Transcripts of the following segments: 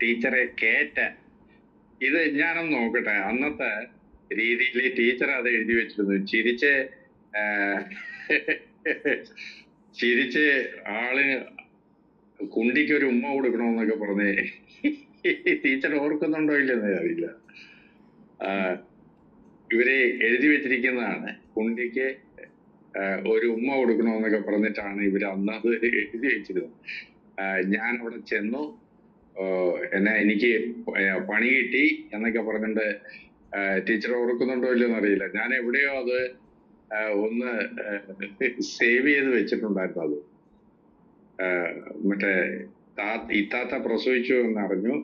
ടീച്ചറെ കേറ്റ. ഇത് ഞാനൊന്ന് നോക്കട്ടെ. അന്നത്തെ രീതിയിൽ ടീച്ചർ അത് എഴുതി വെച്ചിരുന്നു. ചിരിച്ച് ചിരിച്ച് ആളിന് കുണ്ടിക്ക് ഒരു ഉമ്മ കൊടുക്കണമെന്നൊക്കെ പറഞ്ഞ് ടീച്ചർ ഓർക്കുന്നുണ്ടോ ഇല്ലെന്ന് അറിയില്ല. ഇവർ എഴുതി വെച്ചിരിക്കുന്നതാണ്. കുണ്ടിക്ക് ഒരു ഉമ്മ കൊടുക്കണമെന്നൊക്കെ പറഞ്ഞിട്ടാണ് ഇവർ അന്നത് എഴുതി വെച്ചിരുന്നത്. ഞാൻ അവിടെ ചെന്നു. എന്നെ എനിക്ക് പണി കിട്ടി എന്നൊക്കെ പറഞ്ഞിട്ട് ടീച്ചർ ഓർക്കുന്നുണ്ടോ ഇല്ലെന്ന് അറിയില്ല. ഞാൻ എവിടെയോ അത് ഒന്ന് സേവ് ചെയ്ത് വെച്ചിട്ടുണ്ടായിരുന്നു അത്. മറ്റേ താ- ഇത്താത്ത പ്രസവിച്ചു എന്നറിഞ്ഞു.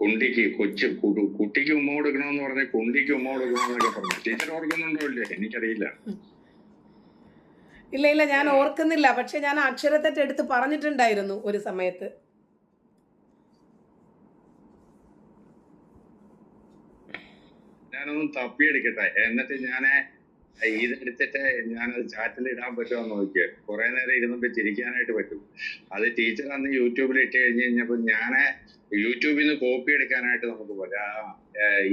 കുണ്ടിക്ക് കൊച്ചു കുടു കുട്ടിക്ക് ഉമ്മ കൊടുക്കണമെന്ന് പറഞ്ഞ് കുണ്ടിക്ക് ഉമ്മ കൊടുക്കണമെന്നൊക്കെ പറഞ്ഞു. ടീച്ചർ ഓർക്കുന്നുണ്ടോ ഇല്ലേ? എനിക്കറിയില്ല. ഇല്ല ഇല്ല ഞാൻ ഓർക്കുന്നില്ല. പക്ഷെ ഞാൻ അക്ഷരത്തെറ്റ് എടുത്ത് പറഞ്ഞിട്ടുണ്ടായിരുന്നു ഒരു സമയത്ത്. ഞാനൊന്ന് തപ്പിയെടുക്കട്ടെ. എന്നിട്ട് ഞാൻ ഇതെടുത്തിട്ട് ഞാനത് ചാറ്റിൽ ഇടാൻ പറ്റുമോ എന്ന് നോക്കിയത് കുറെ നേരം ഇരുന്നപ്പോ ചിരിക്കാനായിട്ട് പറ്റും. അത് ടീച്ചർ അന്ന് യൂട്യൂബിൽ ഇട്ട് കഴിഞ്ഞ് കഴിഞ്ഞപ്പോ ഞാൻ യൂട്യൂബിൽ നിന്ന് കോപ്പി എടുക്കാനായിട്ട് നമുക്ക് പറ്റാ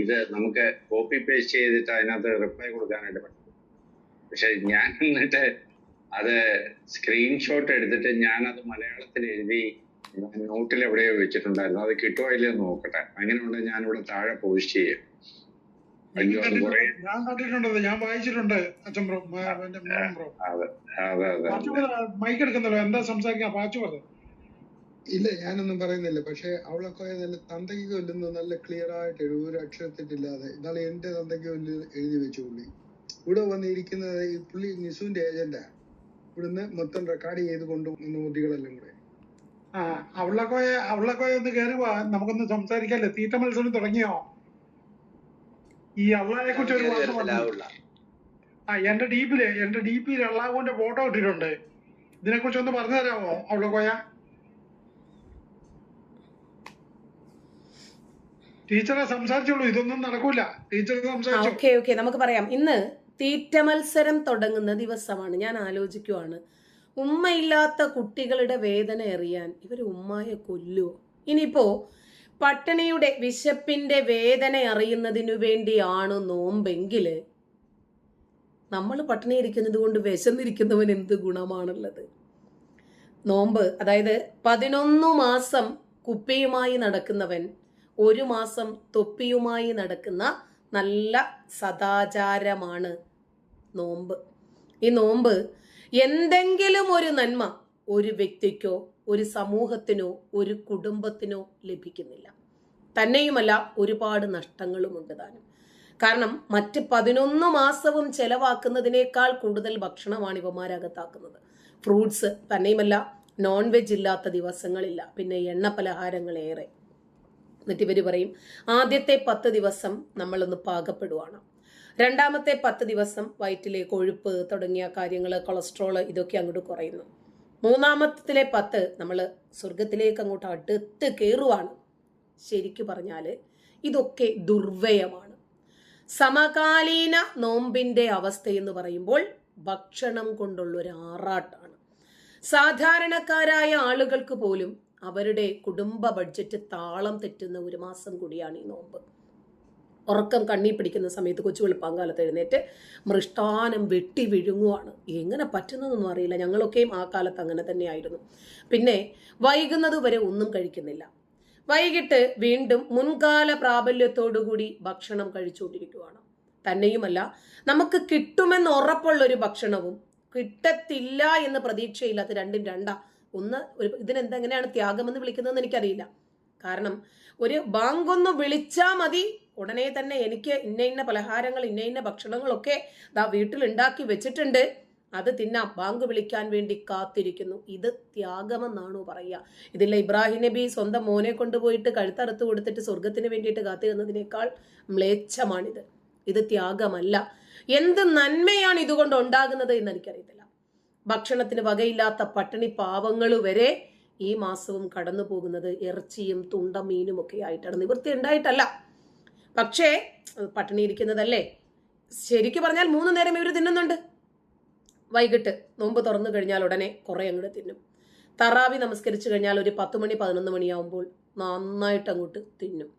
ഇത് നമുക്ക് കോപ്പി പേസ്റ്റ് ചെയ്തിട്ട് അതിനകത്ത് റിപ്ലൈ കൊടുക്കാനായിട്ട് പറ്റും. പക്ഷെ ഞാൻ എന്നിട്ട് അത് സ്ക്രീൻഷോട്ട് എടുത്തിട്ട് ഞാൻ അത് മലയാളത്തിൽ എഴുതി നോട്ടിൽ എവിടെയോ വെച്ചിട്ടുണ്ടായിരുന്നു. അത് കിട്ടുമോ ഇല്ലയോ നോക്കട്ടെ. അങ്ങനെ ഉണ്ടെങ്കിൽ ഞാനിവിടെ താഴെ പോസ്റ്റ് ചെയ്യും. അത് ഞാൻ കണ്ടിട്ടുണ്ട് ഞാൻ വായിച്ചിട്ടുണ്ട് അച്ഛൻ ബ്രോ ബ്രോ. അതെ അതെ അതെ മൈക്ക് എടുക്കുന്നല്ലോ എന്താ സംസാരിക്കാൻ? പാച്ചു പറഞ്ഞു ഇല്ല ഞാനൊന്നും പറയുന്നില്ല പക്ഷെ അവളൊക്കെ നല്ല തന്തയ്ക്ക് കൊല്ലുന്നത് നല്ല ക്ലിയർ ആയിട്ട് എഴുതി ഒരു അക്ഷരത്തിട്ടില്ലാതെ ഇതാണ് എന്റെ തന്തയ്ക്ക് കൊല്ലു എഴുതി വെച്ചു പുള്ളി. ഇവിടെ വന്നിരിക്കുന്നത് ഈ പുള്ളി നിസുവിന്റെ ഏജന്റാ ഇവിടുന്ന് മൊത്തം റെക്കോർഡ് ചെയ്ത് കൊണ്ടുവന്ന കുട്ടികളെല്ലാം കൂടെ. ആ അവളൊക്കെ അവളൊക്കെ ഒന്ന് കയറുക വാ നമുക്കൊന്ന് സംസാരിക്കാല്ലേ? തീറ്റ മത്സരം തുടങ്ങിയോ? ഈ അള്ളാഹിനെ കുറിച്ച് ഒരു വാക്ക് പറഞ്ഞു ആ എന്റെ ഡീപ്പിൽ എന്റെ ഡീപ്പിൽ അള്ളാഹുവിന്റെ ഫോട്ടോ ഇട്ടിട്ടുണ്ട്. ഇതിനെ കുറിച്ച് ഒന്ന് പറഞ്ഞു തരാമോ അവളൊക്കെയ ടീച്ചറെ സംസാരിച്ചോളൂ ഇതൊന്നും നടക്കൂല. ടീച്ചർ സംസാരിച്ചു? ഓക്കെ ഓക്കെ നമുക്ക് പറയാം. ഇന്ന് തീറ്റ മത്സരം തുടങ്ങുന്ന ദിവസമാണ്. ഞാൻ ആലോചിക്കുവാണ്. ഉമ്മയില്ലാത്ത കുട്ടികളുടെ വേദന അറിയാൻ ഇവർ ഉമ്മായെ കൊല്ലുവോ? ഇനിയിപ്പോ പട്ടിണിയുടെ വിശപ്പിന്റെ വേദന അറിയുന്നതിനു വേണ്ടിയാണ് നോമ്പെങ്കിൽ നമ്മൾ പട്ടണി ഇരിക്കുന്നത് കൊണ്ട് വിശന്നിരിക്കുന്നവൻ എന്ത് ഗുണമാണുള്ളത്? നോമ്പ് അതായത് പതിനൊന്നു മാസം കുപ്പിയുമായി നടക്കുന്നവൻ ഒരു മാസം തൊപ്പിയുമായി നടക്കുന്ന നല്ല സദാചാരമാണ് നോമ്പ്. ഈ നോമ്പ് എന്തെങ്കിലും ഒരു നന്മ ഒരു വ്യക്തിക്കോ ഒരു സമൂഹത്തിനോ ഒരു കുടുംബത്തിനോ ലഭിക്കുന്നില്ല. തന്നെയുമല്ല ഒരുപാട് നഷ്ടങ്ങളുമുണ്ട് താനും. കാരണം മറ്റ് പതിനൊന്ന് മാസവും ചെലവാക്കുന്നതിനേക്കാൾ കൂടുതൽ ഭക്ഷണമാണ് ഇവമാരകത്താക്കുന്നത് ഫ്രൂട്ട്സ് തന്നെയുമല്ല നോൺ വെജ് ഇല്ലാത്ത ദിവസങ്ങളില്ല പിന്നെ എണ്ണ പലഹാരങ്ങൾ ഏറെ എന്നിട്ട് ഇവർ പറയും ആദ്യത്തെ പത്ത് ദിവസം നമ്മളൊന്ന് പാകപ്പെടുവാണ്. രണ്ടാമത്തെ പത്ത് ദിവസം വയറ്റിലെ കൊഴുപ്പ് തുടങ്ങിയ കാര്യങ്ങൾ കൊളസ്ട്രോൾ ഇതൊക്കെ അങ്ങോട്ട് കുറയുന്നു. മൂന്നാമത്തിലെ പത്ത് നമ്മൾ സ്വർഗത്തിലേക്ക് അങ്ങോട്ട് അടുത്ത് കയറുവാണ് ശരിക്കു പറഞ്ഞാൽ ഇതൊക്കെ ദുർവ്യയമാണ്. സമകാലീന നോമ്പിന്റെ അവസ്ഥയെന്ന് പറയുമ്പോൾ ഭക്ഷണം കൊണ്ടുള്ള ഒരു ആറാട്ടാണ്. സാധാരണക്കാരായ ആളുകൾക്ക് പോലും അവരുടെ കുടുംബ ബഡ്ജറ്റ് താളം തെറ്റുന്ന ഒരു മാസം കൂടിയാണ് ഈ നോമ്പ്. ഉറക്കം കണ്ണി പിടിക്കുന്ന സമയത്ത് കൊച്ചു വെളുപ്പാങ്കാലത്ത് എഴുന്നേറ്റ് മൃഷ്ടാനം വെട്ടി വിഴുങ്ങുവാണ്. എങ്ങനെ പറ്റുന്നതൊന്നും അറിയില്ല. ഞങ്ങളൊക്കെയും ആ കാലത്ത് അങ്ങനെ തന്നെയായിരുന്നു. പിന്നെ വൈകുന്നത് വരെ ഒന്നും കഴിക്കുന്നില്ല. വൈകിട്ട് വീണ്ടും മുൻകാല പ്രാബല്യത്തോടുകൂടി ഭക്ഷണം കഴിച്ചുകൊണ്ടിരിക്കുകയാണ് തന്നെയുമല്ല നമുക്ക് കിട്ടുമെന്ന് ഉറപ്പുള്ളൊരു ഭക്ഷണവും കിട്ടത്തില്ല എന്ന് പ്രതീക്ഷയില്ലാത്ത രണ്ടും രണ്ടാ. ഒന്ന് ഒരു ഇതിനെന്തെങ്ങനെയാണ് ത്യാഗമെന്ന് വിളിക്കുന്നതെന്ന് എനിക്കറിയില്ല. കാരണം ഒരു ബാങ്കൊന്ന് വിളിച്ചാൽ മതി ഉടനെ തന്നെ എനിക്ക് ഇന്ന ഇന്ന പലഹാരങ്ങൾ ഇന്ന ഇന്ന ഭക്ഷണങ്ങളൊക്കെ ദാ വീട്ടിൽ ഉണ്ടാക്കി വെച്ചിട്ടുണ്ട്. അത് തിന്നാം. ബാങ്ക് വിളിക്കാൻ വേണ്ടി കാത്തിരിക്കുന്നു. ഇത് ത്യാഗമെന്നാണോ പറയുക? ഇതില്ല ഇബ്രാഹിം നബി സ്വന്തം മോനെ കൊണ്ടുപോയിട്ട് കഴുത്തറുത്ത് കൊടുത്തിട്ട് സ്വർഗത്തിന് വേണ്ടിയിട്ട് കാത്തിരുന്നതിനേക്കാൾ മ്ലേച്ഛമാണിത്. ഇത് ത്യാഗമല്ല. എന്ത് നന്മയാണ് ഇതുകൊണ്ട് ഉണ്ടാകുന്നത് എന്ന് എനിക്കറിയത്തില്ല. ഭക്ഷണത്തിന് വകയില്ലാത്ത പട്ടിണി പാവങ്ങൾ വരെ ഈ മാസവും കടന്നു പോകുന്നത് ഇറച്ചിയും തുണ്ട മീനും ഒക്കെ ആയിട്ടാണ്. നിവൃത്തി ഉണ്ടായിട്ടല്ല. പക്ഷേ പട്ടിണി ഇരിക്കുന്നതല്ലേ? ശരിക്കു പറഞ്ഞാൽ മൂന്ന് നേരം ഇവർ തിന്നുന്നുണ്ട്. വൈകിട്ട് നോമ്പ് തുറന്നു കഴിഞ്ഞാൽ ഉടനെ കുറേ അങ്ങോട്ട് തിന്നും. തറാവി നമസ്കരിച്ചു കഴിഞ്ഞാൽ ഒരു പത്ത് മണി പതിനൊന്ന് മണിയാവുമ്പോൾ നന്നായിട്ട് അങ്ങോട്ട് തിന്നും.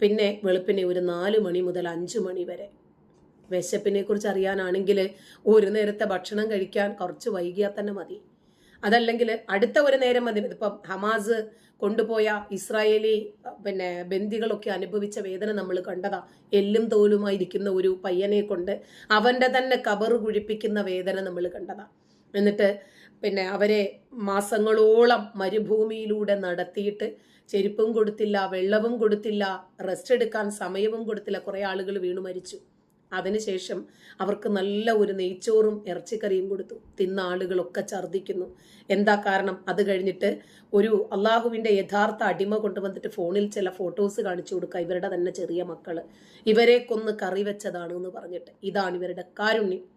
പിന്നെ വെളുപ്പിനെ ഒരു നാല് മണി മുതൽ അഞ്ച് മണി വരെ. വിശപ്പിനെ കുറിച്ച് അറിയാനാണെങ്കിൽ ഒരു നേരത്തെ ഭക്ഷണം കഴിക്കാൻ കുറച്ച് വൈകിയാൽ തന്നെ മതി. അതല്ലെങ്കിൽ അടുത്ത ഒരു നേരം മതി ഇപ്പം ഹമാസ് കൊണ്ടുപോയ ഇസ്രായേലി പിന്നെ ബന്ദികളൊക്കെ അനുഭവിച്ച വേദന നമ്മൾ കണ്ടതാ. എല്ലും തോലുമായിരിക്കുന്ന ഒരു പയ്യനെ കൊണ്ട് അവന്റെ തന്നെ കബറ് കുഴിപ്പിക്കുന്ന വേദന നമ്മൾ കണ്ടതാ. എന്നിട്ട് പിന്നെ അവരെ മാസങ്ങളോളം മരുഭൂമിയിലൂടെ നടത്തിയിട്ട് ചെരുപ്പും കൊടുത്തില്ല വെള്ളവും കൊടുത്തില്ല റെസ്റ്റ് എടുക്കാൻ സമയവും കൊടുത്തില്ല കുറേ ആളുകൾ വീണു മരിച്ചു. അതിനുശേഷം അവർക്ക് നല്ല ഒരു നെയ്ച്ചോറും ഇറച്ചിക്കറിയും കൊടുത്തു. തിന്ന ആളുകളൊക്കെ ഛർദ്ദിക്കുന്നു. എന്താ കാരണം? അത് കഴിഞ്ഞിട്ട് ഒരു അള്ളാഹുവിന്റെ യഥാർത്ഥ അടിമ കൊണ്ടുവന്നിട്ട് ഫോണിൽ ചില ഫോട്ടോസ് കാണിച്ചു കൊടുക്കുക. ഇവരുടെ തന്നെ ചെറിയ മക്കൾ. ഇവരെ കൊന്ന് കറി വെച്ചതാണ് എന്ന് പറഞ്ഞിട്ട്. ഇതാണ് ഇവരുടെ കാരുണ്യം.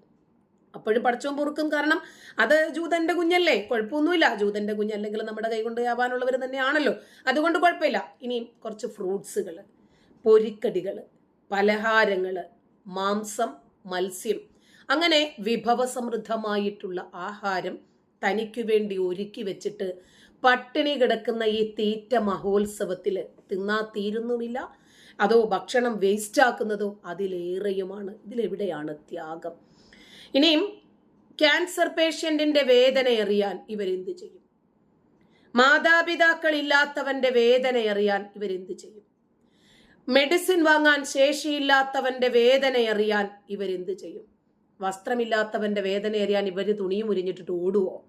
അപ്പോഴും പഠിച്ചോൻ പൊറുക്കും. കാരണം അത് ജൂതന്റെ കുഞ്ഞല്ലേ? കുഴപ്പമൊന്നുമില്ല. ജൂതന്റെ കുഞ്ഞ് അല്ലെങ്കിൽ നമ്മുടെ കൈ കൊണ്ട് ആവാനുള്ളവർ തന്നെയാണല്ലോ. അതുകൊണ്ട് കുഴപ്പമില്ല. ഇനിയും കുറച്ച് ഫ്രൂട്ട്സുകൾ പൊരിക്കടികൾ പലഹാരങ്ങൾ മാംസം മത്സ്യം അങ്ങനെ വിഭവസമൃദ്ധമായിട്ടുള്ള ആഹാരം തനിക്കു വേണ്ടി ഒരുക്കി വെച്ചിട്ട് പട്ടിണി കിടക്കുന്ന ഈ തീറ്റ മഹോത്സവത്തിൽ തിന്നാ തീരുന്നുമില്ല. അതോ ഭക്ഷണം വേസ്റ്റ് ആക്കുന്നതോ അതിലേറെയുമാണ്. ഇതിലെവിടെയാണ് ത്യാഗം? ഇനിയും ക്യാൻസർ പേഷ്യന്റിന്റെ വേദന അറിയാൻ ഇവരെന്ത് ചെയ്യും? മാതാപിതാക്കൾ ഇല്ലാത്തവന്റെ വേദന അറിയാൻ ഇവരെന്ത് ചെയ്യും? മെഡിസിൻ വാങ്ങാൻ ശേഷിയില്ലാത്തവന്റെ വേദന അറിയാൻ ഇവരെന്ത് ചെയ്യും? വസ്ത്രമില്ലാത്തവന്റെ വേദന അറിയാൻ ഇവർ തുണിയും ഉരിഞ്ഞിട്ടിട്ട് ഓടുവോ?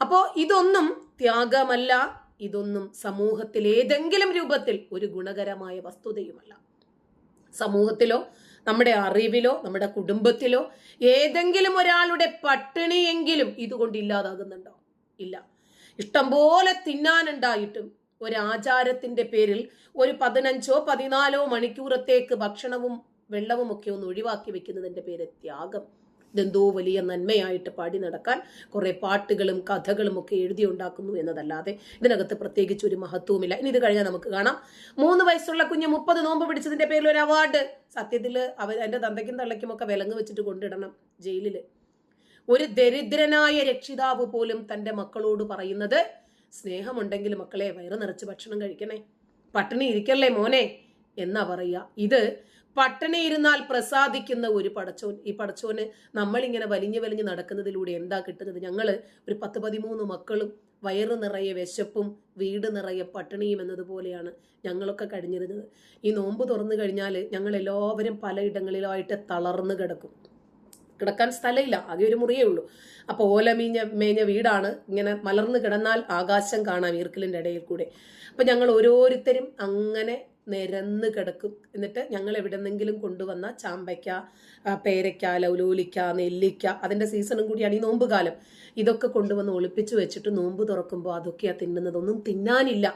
അപ്പോ ഇതൊന്നും ത്യാഗമല്ല. ഇതൊന്നും സമൂഹത്തിൽ ഏതെങ്കിലും രൂപത്തിൽ ഒരു ഗുണകരമായ വസ്തുതയുമല്ല. സമൂഹത്തിലോ നമ്മുടെ അറിവിലോ നമ്മുടെ കുടുംബത്തിലോ ഏതെങ്കിലും ഒരാളുടെ പട്ടിണിയെങ്കിലും ഇതുകൊണ്ട് ഇല്ലാതാകുന്നുണ്ടോ? ഇല്ല. ഇഷ്ടംപോലെ തിന്നാനുണ്ടായിട്ടും ഒരാചാരത്തിന്റെ പേരിൽ ഒരു പതിനഞ്ചോ പതിനാലോ മണിക്കൂറത്തേക്ക് ഭക്ഷണവും വെള്ളവും ഒക്കെ ഒന്ന് ഒഴിവാക്കി വെക്കുന്നതിന്റെ പേര് ത്യാഗം. ഇതെന്തോ വലിയ നന്മയായിട്ട് പാടി നടക്കാൻ കുറെ പാട്ടുകളും കഥകളും ഒക്കെ എഴുതി ഉണ്ടാക്കുന്നു എന്നതല്ലാതെ ഇതിനകത്ത് പ്രത്യേകിച്ച് ഒരു മഹത്വവുമില്ല. ഇനി ഇത് കഴിഞ്ഞാൽ നമുക്ക് കാണാം. മൂന്ന് വയസ്സുള്ള കുഞ്ഞ് മുപ്പത് നോമ്പ് പിടിച്ചതിന്റെ പേരിൽ ഒരു അവാർഡ് സത്യത്തിൽ അവർ എന്റെ തന്തയ്ക്കും തള്ളയ്ക്കും ഒക്കെ വിലങ്ങ് വെച്ചിട്ട് കൊണ്ടിടണം ജയിലിൽ ഒരു ദരിദ്രനായ രക്ഷിതാവ് പോലും തന്റെ മക്കളോട് പറയുന്നത് സ്നേഹമുണ്ടെങ്കിൽ മക്കളെ വയറ് നിറച്ച് ഭക്ഷണം കഴിക്കണേ. പട്ടിണി ഇരിക്കല്ലേ മോനെ? എന്നാ പറയുക. ഇത് പട്ടിണി ഇരുന്നാൽ പ്രസാദിക്കുന്ന ഒരു പടച്ചോൻ. ഈ പടച്ചോന് നമ്മളിങ്ങനെ വലിഞ്ഞു വലിഞ്ഞ് നടക്കുന്നതിലൂടെ എന്താ കിട്ടുന്നത്? ഞങ്ങൾ ഒരു പത്ത് പതിമൂന്ന് മക്കളും വയറ് നിറയെ വിശപ്പും വീട് നിറയെ പട്ടിണിയും എന്നതുപോലെയാണ് ഞങ്ങളൊക്കെ കഴിഞ്ഞിരുന്നത്. ഈ നോമ്പ് തുറന്നു കഴിഞ്ഞാൽ ഞങ്ങൾ എല്ലാവരും പലയിടങ്ങളിലായിട്ട് തളർന്നു കിടക്കും. കിടക്കാൻ സ്ഥലമില്ല ആകെ ഒരു മുറിയേ ഉള്ളൂ. അപ്പോൾ ഓല മീഞ്ഞ മേഞ്ഞ വീടാണ്. ഇങ്ങനെ മലർന്നു കിടന്നാൽ ആകാശം കാണാം ഈർക്കലിന്റെ ഇടയിൽ കൂടെ. അപ്പം ഞങ്ങൾ ഓരോരുത്തരും അങ്ങനെ നിരന്ന് കിടക്കും. എന്നിട്ട് ഞങ്ങൾ എവിടെന്നെങ്കിലും കൊണ്ടുവന്ന ചാമ്പയ്ക്ക പേരയ്ക്ക ലൗലോലിക്ക നെല്ലിക്ക അതിന്റെ സീസണും കൂടിയാണ് ഈ നോമ്പ് കാലം. ഇതൊക്കെ കൊണ്ടുവന്ന് ഒളിപ്പിച്ചു വെച്ചിട്ട് നോമ്പ് തുറക്കുമ്പോൾ അതൊക്കെയാ തിന്നുന്നതൊന്നും തിന്നാനില്ല.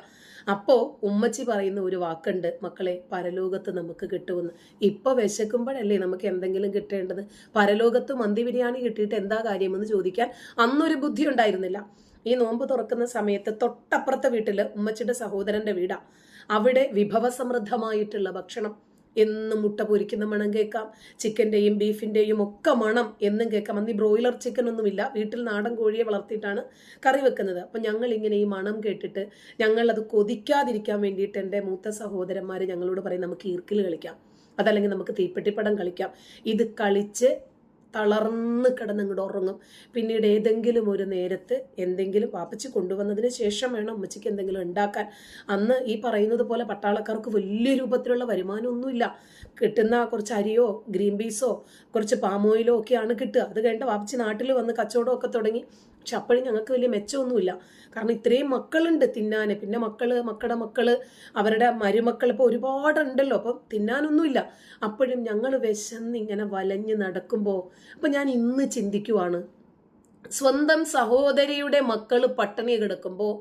അപ്പോൾ ഉമ്മച്ചി പറയുന്ന ഒരു വാക്കുണ്ട് മക്കളെ പരലോകത്ത് നമുക്ക് കിട്ടുമെന്ന്. ഇപ്പോൾ വിശക്കുമ്പോഴല്ലേ നമുക്ക് എന്തെങ്കിലും കിട്ടേണ്ടത്? പരലോകത്ത് മന്തി ബിരിയാണി കിട്ടിയിട്ട് എന്താ കാര്യമെന്ന് ചോദിക്കാൻ അന്നൊരു ബുദ്ധി ഉണ്ടായിരുന്നില്ല. ഈ നോമ്പ് തുറക്കുന്ന സമയത്ത് തൊട്ടപ്പുറത്തെ വീട്ടിൽ ഉമ്മച്ചിയുടെ സഹോദരന്റെ വീടാ. അവിടെ വിഭവസമൃദ്ധമായിട്ടുള്ള ഭക്ഷണം. എന്നും മുട്ട പൊരിക്കുന്ന മണം കേൾക്കാം. ചിക്കന്റെയും ബീഫിന്റെയും ഒക്കെ മണം എന്നും കേൾക്കാം. അന്ന് ഈ ബ്രോയിലർ ചിക്കൻ ഒന്നുമില്ല. വീട്ടിൽ നാടൻ കോഴിയെ വളർത്തിയിട്ടാണ് കറി വെക്കുന്നത്. അപ്പം ഞങ്ങൾ ഇങ്ങനെ ഈ മണം കേട്ടിട്ട് ഞങ്ങൾ അത് കൊതിക്കാതിരിക്കാൻ വേണ്ടിയിട്ട് എന്റെ മൂത്ത സഹോദരന്മാർ ഞങ്ങളോട് പറയും നമുക്ക് ഈർക്കിൽ കളിക്കാം. അതല്ലെങ്കിൽ നമുക്ക് തീപ്പെട്ടിപ്പടം കളിക്കാം. ഇത് കളിച്ച് തളർന്ന് കിടന്നങ്ങോട്ട് ഉറങ്ങും. പിന്നീട് ഏതെങ്കിലും ഒരു നേരത്ത് എന്തെങ്കിലും പാപ്പച്ചി കൊണ്ടുവന്നതിന് ശേഷം വേണം അമ്മച്ചിക്ക് എന്തെങ്കിലും ഉണ്ടാക്കാൻ. അന്ന് ഈ പറയുന്നത് പോലെ പട്ടാളക്കാർക്ക് വലിയ രൂപത്തിലുള്ള വരുമാനമൊന്നുമില്ല. കിട്ടുന്ന കുറച്ച് അരിയോ ഗ്രീൻ പീസോ കുറച്ച് പാമോയിലോ ഒക്കെയാണ് കിട്ടുക. അത് കഴിഞ്ഞിട്ട് വാപ്പച്ചി നാട്ടിൽ വന്ന് കച്ചവടമൊക്കെ തുടങ്ങി. പക്ഷെ അപ്പോഴും ഞങ്ങൾക്ക് വലിയ മെച്ചമൊന്നുമില്ല. കാരണം ഇത്രയും മക്കളുണ്ട് തിന്നാൻ പിന്നെ മക്കൾ മക്കളുടെ മക്കൾ അവരുടെ മരുമക്കൾ ഇപ്പോൾ ഒരുപാടുണ്ടല്ലോ. അപ്പം തിന്നാനൊന്നുമില്ല. അപ്പോഴും ഞങ്ങൾ വിശന്ന് ഇങ്ങനെ വലഞ്ഞ് നടക്കുമ്പോൾ അപ്പം ഞാൻ ഇന്ന് ചിന്തിക്കുവാണ്. സ്വന്തം സഹോദരിയുടെ മക്കൾ പട്ടിണി കിടക്കുമ്പോൾ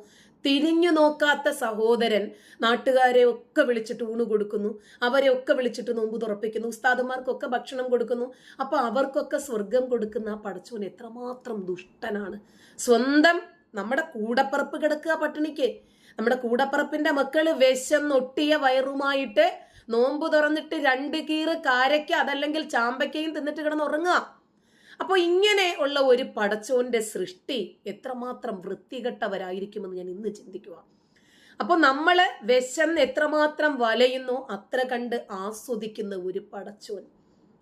തിരിഞ്ഞു നോക്കാത്ത സഹോദരൻ നാട്ടുകാരെ ഒക്കെ വിളിച്ചിട്ട് ഊണ് കൊടുക്കുന്നു. അവരെ ഒക്കെ വിളിച്ചിട്ട് നോമ്പ് തുറപ്പിക്കുന്നു. ഉസ്താദന്മാർക്കൊക്കെ ഭക്ഷണം കൊടുക്കുന്നു. അപ്പൊ അവർക്കൊക്കെ സ്വർഗം കൊടുക്കുന്ന ആ പടച്ചോൻ എത്രമാത്രം ദുഷ്ടനാണ്. സ്വന്തം നമ്മുടെ കൂടപ്പറപ്പ് കിടക്കുക പട്ടിണിക്ക്. നമ്മുടെ കൂടപ്പറപ്പിന്റെ മക്കൾ വിശന്നൊട്ടിയ വയറുമായിട്ട് നോമ്പ് തുറന്നിട്ട് രണ്ട് കീറ് കാരയ്ക്ക അതല്ലെങ്കിൽ ചാമ്പയ്ക്കയും തിന്നിട്ട് കിടന്ന് ഉറങ്ങുക അപ്പോൾ ഇങ്ങനെ ഉള്ള ഒരു പടച്ചോന്റെ സൃഷ്ടി എത്രമാത്രം വൃത്തികെട്ടവരായിരിക്കുമെന്ന് ഞാൻ ഇന്ന് ചിന്തിക്കുക അപ്പോൾ നമ്മൾ വിശന്ന് എത്രമാത്രം വലയുന്നോ അത്ര കണ്ട് ആസ്വദിക്കുന്ന ഒരു പടച്ചോൻ.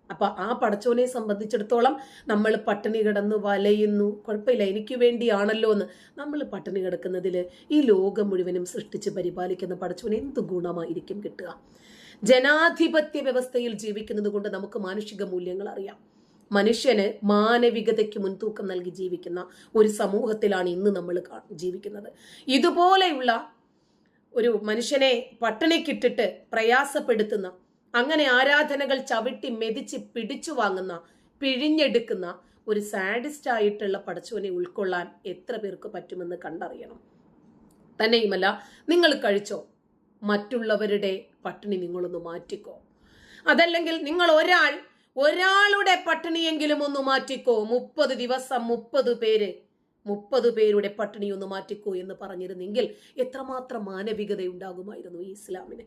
അപ്പൊ ആ പടച്ചോനെ സംബന്ധിച്ചിടത്തോളം നമ്മൾ പട്ടിണി കിടന്ന് വലയുന്നു. കുഴപ്പമില്ല എനിക്ക് വേണ്ടിയാണല്ലോ എന്ന്. നമ്മൾ പട്ടിണി കിടക്കുന്നതിൽ ഈ ലോകം മുഴുവനും സൃഷ്ടിച്ച് പരിപാലിക്കുന്ന പടച്ചോന് എന്ത് ഗുണമായിരിക്കും കിട്ടുക? ജനാധിപത്യ വ്യവസ്ഥയിൽ ജീവിക്കുന്നത് കൊണ്ട് നമുക്ക് മാനുഷിക മൂല്യങ്ങൾ അറിയാം. മനുഷ്യന് മാനവികതയ്ക്ക് മുൻതൂക്കം നൽകി ജീവിക്കുന്ന ഒരു സമൂഹത്തിലാണ് ഇന്ന് നമ്മൾ ജീവിക്കുന്നത്. ഇതുപോലെയുള്ള ഒരു മനുഷ്യനെ പട്ടിണിക്കിട്ടിട്ട് പ്രയാസപ്പെടുത്തുന്ന അങ്ങനെ ആരാധനകൾ ചവിട്ടി മെതിച്ച് പിടിച്ചു വാങ്ങുന്ന പിഴിഞ്ഞെടുക്കുന്ന ഒരു സാഡിസ്റ്റ് ആയിട്ടുള്ള പടച്ചോനെ ഉൾക്കൊള്ളാൻ എത്ര പേർക്ക് പറ്റുമെന്ന് കണ്ടറിയണം. തന്നെയുമല്ല നിങ്ങൾ കഴിച്ചോ? മറ്റുള്ളവരുടെ പട്ടിണി നിങ്ങളൊന്ന് മാറ്റിക്കോ. അതല്ലെങ്കിൽ നിങ്ങൾ ഒരാൾ ഒരാളുടെ പട്ടിണിയെങ്കിലും ഒന്ന് മാറ്റിക്കോ. മുപ്പത് ദിവസം മുപ്പത് പേര്. മുപ്പത് പേരുടെ പട്ടിണി ഒന്ന് മാറ്റിക്കോ എന്ന് പറഞ്ഞിരുന്നെങ്കിൽ എത്രമാത്രം മാനവികത ഉണ്ടാകുമായിരുന്നു ഈ ഇസ്ലാമിന്.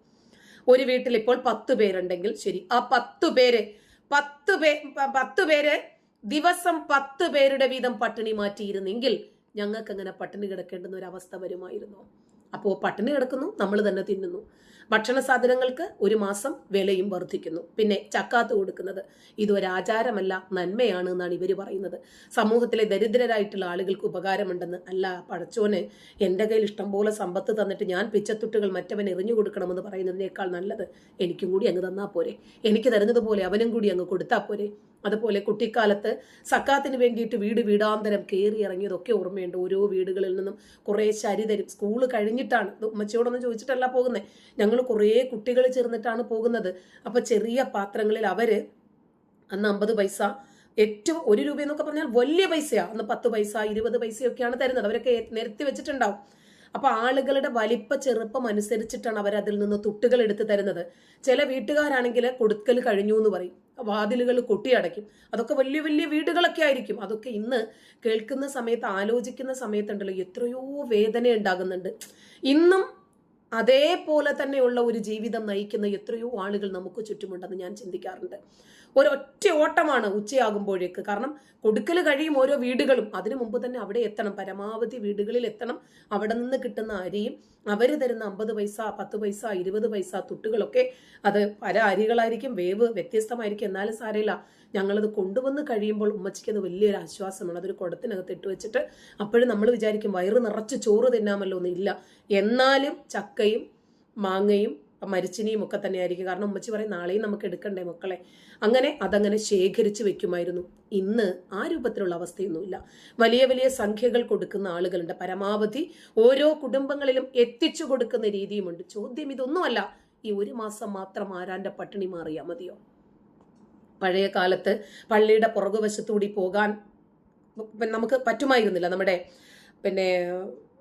ഒരു വീട്ടിൽ ഇപ്പോൾ പത്ത് പേരുണ്ടെങ്കിൽ ശരി. ആ പത്ത് പേര് പത്ത് പേ പത്ത് പേര് ദിവസം പത്ത് പേരുടെ വീതം പട്ടിണി മാറ്റിയിരുന്നെങ്കിൽ ഞങ്ങൾക്ക് അങ്ങനെ പട്ടിണി കിടക്കേണ്ടുന്ന ഒരു അവസ്ഥ വരുമായിരുന്നു. അപ്പോൾ പട്ടിണി കിടക്കുന്നു നമ്മൾ തന്നെ തിന്നുന്നു. ഭക്ഷണ സാധനങ്ങൾക്ക് ഒരു മാസം വിലയും വർദ്ധിക്കുന്നു. പിന്നെ ചക്കാത്ത് കൊടുക്കുന്നത് ഇതൊരു ആചാരമല്ല നന്മയാണ് എന്നാണ് ഇവർ പറയുന്നത്. സമൂഹത്തിലെ ദരിദ്രരായിട്ടുള്ള ആളുകൾക്ക് ഉപകാരമുണ്ടെന്ന് അല്ല പഴച്ചോനെ എന്റെ കയ്യിൽ ഇഷ്ടംപോലെ സമ്പത്ത് തന്നിട്ട് ഞാൻ പിച്ചത്തുട്ടുകൾ മറ്റവൻ എറിഞ്ഞു കൊടുക്കണമെന്ന് പറയുന്നതിനേക്കാൾ നല്ലത് എനിക്കും കൂടി അങ്ങ് തന്നാൽ പോരെ. എനിക്ക് തരുന്നത് പോലെ അവനും കൂടി അങ്ങ് കൊടുത്താൽ പോരെ. അതുപോലെ കുട്ടിക്കാലത്ത് സക്കാത്തിന് വേണ്ടിയിട്ട് വീട് വീടാന്തരം കയറി ഇറങ്ങിയതൊക്കെ ഓർമ്മയുണ്ട്. ഓരോ വീടുകളിൽ നിന്നും കുറേ ശരി തരും. സ്കൂൾ കഴിഞ്ഞിട്ടാണ്. ഉമ്മച്ചയോടൊന്നും ചോദിച്ചിട്ടല്ല പോകുന്നത് ഞങ്ങൾ കുറേ കുട്ടികൾ ചേർന്നിട്ടാണ് പോകുന്നത്. അപ്പോൾ ചെറിയ പാത്രങ്ങളിൽ അവർ അന്ന് അമ്പത് പൈസ ഏറ്റവും ഒരു രൂപ എന്നൊക്കെ പറഞ്ഞാൽ വലിയ പൈസയാണ് അന്ന് പത്ത് പൈസ ഇരുപത് പൈസയൊക്കെയാണ് തരുന്നത്. അവരൊക്കെ നിരത്തി വെച്ചിട്ടുണ്ടാവും. അപ്പോൾ ആളുകളുടെ വലിപ്പ ചെറുപ്പം അനുസരിച്ചിട്ടാണ് അവർ അതിൽ നിന്ന് തുട്ടുകൾ എടുത്ത് തരുന്നത്. ചില വീട്ടുകാരാണെങ്കിൽ കൊടുക്കൽ കഴിഞ്ഞു എന്ന് പറയും. വാതിലുകൾ കൊട്ടിയടയ്ക്കും. അതൊക്കെ വലിയ വലിയ വീടുകളൊക്കെ ആയിരിക്കും. അതൊക്കെ ഇന്ന് കേൾക്കുന്ന സമയത്ത് ആലോചിക്കുന്ന സമയത്തുണ്ടല്ലോ എത്രയോ വേദന ഉണ്ടാകുന്നുണ്ട്. ഇന്നും അതേപോലെ തന്നെയുള്ള ഒരു ജീവിതം നയിക്കുന്ന എത്രയോ ആളുകൾ നമുക്ക് ചുറ്റുമുണ്ടെന്ന് ഞാൻ ചിന്തിക്കാറുണ്ട്. ഒരൊറ്റ ഓട്ടമാണ് ഉച്ചയാകുമ്പോഴേക്ക്. കാരണം കൊടുക്കൽ കഴിയും ഓരോ വീടുകളും. അതിനു മുമ്പ് തന്നെ അവിടെ എത്തണം. പരമാവധി വീടുകളിൽ എത്തണം. അവിടെ നിന്ന് കിട്ടുന്ന അരിയും അവർ തരുന്ന അമ്പത് പൈസ പത്ത് പൈസ ഇരുപത് പൈസ തുട്ടുകളൊക്കെ അത് പല അരികളായിരിക്കും. വേവ് വ്യത്യസ്തമായിരിക്കും. എന്നാലും സാരമില്ല. ഞങ്ങളത് കൊണ്ടുവന്ന് കഴിയുമ്പോൾ ഉമ്മച്ചിക്ക് അത് വലിയൊരു ആശ്വാസമാണ്. അതൊരു കുടത്തിനകത്ത് ഇട്ട് വെച്ചിട്ട് അപ്പോഴും നമ്മൾ വിചാരിക്കും വയറ് നിറച്ച് ചോറ് തിന്നാമല്ലോ ഒന്നും ഇല്ല. എന്നാലും ചക്കയും മാങ്ങയും മരിച്ചിനിയും ഒക്കെ തന്നെയായിരിക്കും. കാരണം ഉമ്മച്ചി പറയും നാളെയും നമുക്ക് എടുക്കണ്ടേ മക്കളെ? അങ്ങനെ അതങ്ങനെ ശേഖരിച്ച് വെക്കുമായിരുന്നു. ഇന്ന് ആ രൂപത്തിലുള്ള അവസ്ഥയൊന്നുമില്ല. വലിയ വലിയ സംഖ്യകൾ കൊടുക്കുന്ന ആളുകളുണ്ട്. പരമാവധി ഓരോ കുടുംബങ്ങളിലും എത്തിച്ചു കൊടുക്കുന്ന രീതിയുമുണ്ട്. ചോദ്യം ഇതൊന്നുമല്ല. ഈ ഒരു മാസം മാത്രം ആരാന്റെ പട്ടിണി മാറിയാൽ മതിയോ? പഴയ കാലത്ത് പള്ളിയുടെ പുറകുവശത്തൂടി പോകാൻ നമുക്ക് പറ്റുമായിരുന്നില്ല. നമ്മുടെ പിന്നെ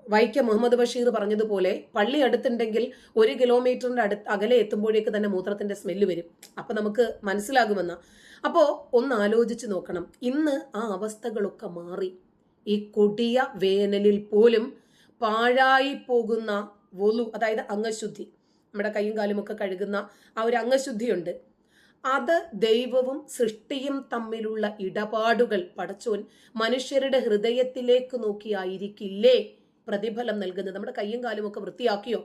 വൈക്കം മുഹമ്മദ് ബഷീർ പറഞ്ഞതുപോലെ പള്ളി അടുത്തുണ്ടെങ്കിൽ ഒരു കിലോമീറ്ററിന്റെ അടുത്ത് അകലെ എത്തുമ്പോഴേക്ക് തന്നെ മൂത്രത്തിന്റെ സ്മെല്ല് വരും. അപ്പൊ നമുക്ക് മനസ്സിലാകുമെന്ന. അപ്പോ ഒന്ന് ആലോചിച്ച് നോക്കണം. ഇന്ന് ആ അവസ്ഥകളൊക്കെ മാറി. ഈ കൊടിയ വേനലിൽ പോലും പാഴായി പോകുന്ന വൊലു അതായത് അംഗശുദ്ധി നമ്മുടെ കൈയും കാലും ഒക്കെ കഴുകുന്ന ആ ഒരു അംഗശുദ്ധിയുണ്ട്. അത് ദൈവവും സൃഷ്ടിയും തമ്മിലുള്ള ഇടപാടുകൾ പടച്ചോൻ മനുഷ്യരുടെ ഹൃദയത്തിലേക്ക് നോക്കിയായിരിക്കില്ലേ? പ്രതിഫലം നൽകുന്നത്? നമ്മുടെ കയ്യും കാലും ഒക്കെ വൃത്തിയാക്കിയോ?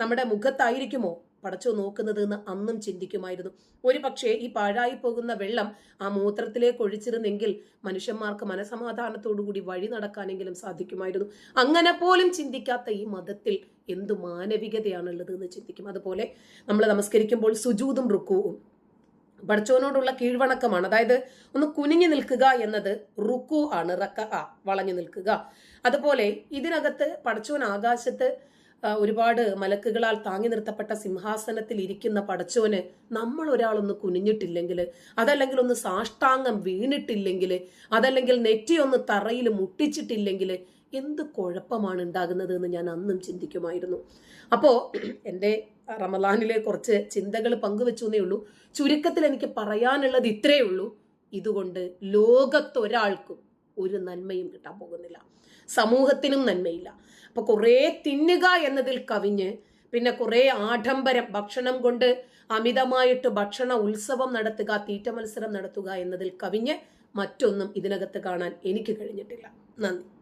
നമ്മുടെ മുഖത്തായിരിക്കുമോ പടച്ചോ നോക്കുന്നത് എന്ന് അന്നും ചിന്തിക്കുമായിരുന്നു. ഒരു പക്ഷേ ഈ പാഴായി പോകുന്ന വെള്ളം ആ മൂത്രത്തിലേക്ക് ഒഴിച്ചിരുന്നെങ്കിൽ മനുഷ്യന്മാർക്ക് മനസമാധാനത്തോടുകൂടി വഴി നടക്കാനെങ്കിലും സാധിക്കുമായിരുന്നു. അങ്ങനെ പോലും ചിന്തിക്കാത്ത ഈ മതത്തിൽ എന്തു മാനവികതയാണുള്ളത് എന്ന് ചിന്തിക്കും. അതുപോലെ നമ്മൾ നമസ്കരിക്കുമ്പോൾ സുജൂതും റുക്കുവും. പടച്ചോനോടുള്ള കീഴ്വണക്കമാണ്. അതായത് ഒന്ന് കുനിഞ്ഞു നിൽക്കുക എന്നത് റുക്കു ആണ് റക്ക ആ വളഞ്ഞു നിൽക്കുക. അതുപോലെ ഇതിനകത്ത് പഠിച്ചവൻ ആകാശത്ത് ഒരുപാട് മലക്കുകളാൽ താങ്ങി നിർത്തപ്പെട്ട സിംഹാസനത്തിൽ ഇരിക്കുന്ന പടച്ചോന് നമ്മൾ ഒരാളൊന്ന് കുനിഞ്ഞിട്ടില്ലെങ്കിൽ അതല്ലെങ്കിൽ ഒന്ന് സാഷ്ടാംഗം വീണിട്ടില്ലെങ്കിൽ അതല്ലെങ്കിൽ നെറ്റി ഒന്ന് തറയിൽ മുട്ടിച്ചിട്ടില്ലെങ്കിൽ എന്ത് കുഴപ്പമാണ് ഉണ്ടാകുന്നത് എന്ന് ഞാൻ അന്നും ചിന്തിക്കുമായിരുന്നു. അപ്പോൾ എന്റെ റമലാനിലെ കുറച്ച് ചിന്തകൾ പങ്കുവെച്ചു എന്നേ ഉള്ളൂ. ചുരുക്കത്തിൽ എനിക്ക് പറയാനുള്ളത് ഇത്രയേ ഉള്ളൂ. ഇതുകൊണ്ട് ലോകത്തൊരാൾക്കും ഒരു നന്മയും കിട്ടാൻ പോകുന്നില്ല. സമൂഹത്തിനും നന്മയില്ല. അപ്പൊ കുറേ തിന്നുക എന്നതിൽ കവിഞ്ഞ് പിന്നെ കുറേ ആഡംബരം ഭക്ഷണം കൊണ്ട് അമിതമായിട്ട് ഭക്ഷണ ഉത്സവം നടത്തുക തീറ്റ മത്സരം നടത്തുക എന്നതിൽ കവിഞ്ഞ് മറ്റൊന്നും ഇതിനകത്ത് കാണാൻ എനിക്ക് കഴിഞ്ഞിട്ടില്ല. നന്ദി.